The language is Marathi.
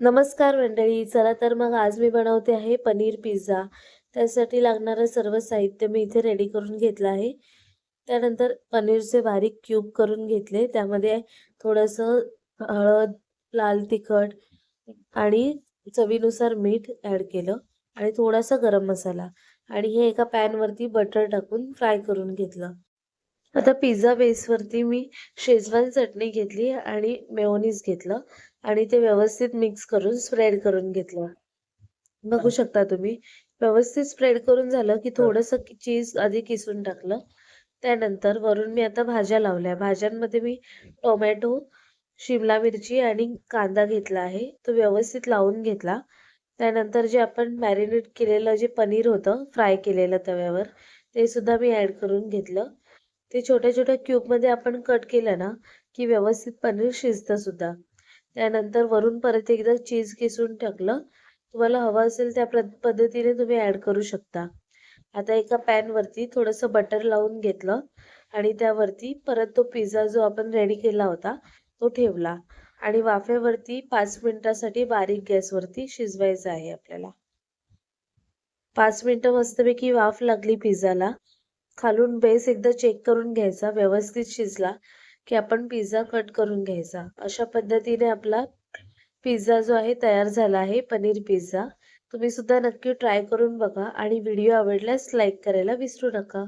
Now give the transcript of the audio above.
नमस्कार मंडळी चला तर मग आज मी बनवते आहे पनीर पिझ्झा. त्यासाठी लागणारं सर्व साहित्य मी इथे रेडी करून घेतलं आहे. त्यानंतर पनीरचे बारीक क्यूब करून घेतले. त्यामध्ये थोडंसं हळद लाल तिखट आणि चवीनुसार मीठ ॲड केलं आणि थोडासा गरम मसाला आणि हे एका पॅनवरती बटर टाकून फ्राय करून घेतलं. आता पिझ्झा बेसवरती मी शेजवान चटणी घेतली आणि मेयोनीज घेतलं आणि ते व्यवस्थित मिक्स करून स्प्रेड करून घेतलं. बघू शकता तुम्ही. व्यवस्थित स्प्रेड करून झालं की थोडंसं चीज आधी किसून टाकलं. त्यानंतर वरून मी आता भाज्या लावल्या. भाज्यांमध्ये मी टोमॅटो शिमला मिरची आणि कांदा घेतला आहे. तो व्यवस्थित लावून घेतला. त्यानंतर जे आपण मॅरिनेट केलेलं जे पनीर होतं फ्राय केलेलं तव्यावर ते सुद्धा मी ॲड करून घेतलं. ते छोट्या छोट्या क्यूबमध्ये आपण कट केलं ना की व्यवस्थित पनीर शिजतं सुद्धा. त्यानंतर वरून परत एकदा चीज किसून टाकलं. तुम्हाला हवं असेल त्या पद्धतीने तुम्ही ॲड करू शकता. आता एका पॅनवरती थोडंसं बटर लावून घेतलं आणि त्यावरती परत तो पिझ्झा जो आपण रेडी केला होता तो ठेवला. आणि वाफेवरती पाच मिनिटासाठी बारीक गॅसवरती शिजवायचं आहे आपल्याला. पाच मिनिटं मस्तपैकी वाफ लागली पिझ्झाला खालून बेस एकदा चेक करून घ्यायचा व्यवस्थित शिजला की आपण पिझ्झा कट करून घ्यायचा. अशा पद्धतीने आपला पिझ्झा जो आहे तयार झाला आहे पनीर पिझ्झा तुम्ही सुद्धा नक्की ट्राय करून बघा आणि व्हिडिओ आवडल्यास लाईक करायला विसरू नका.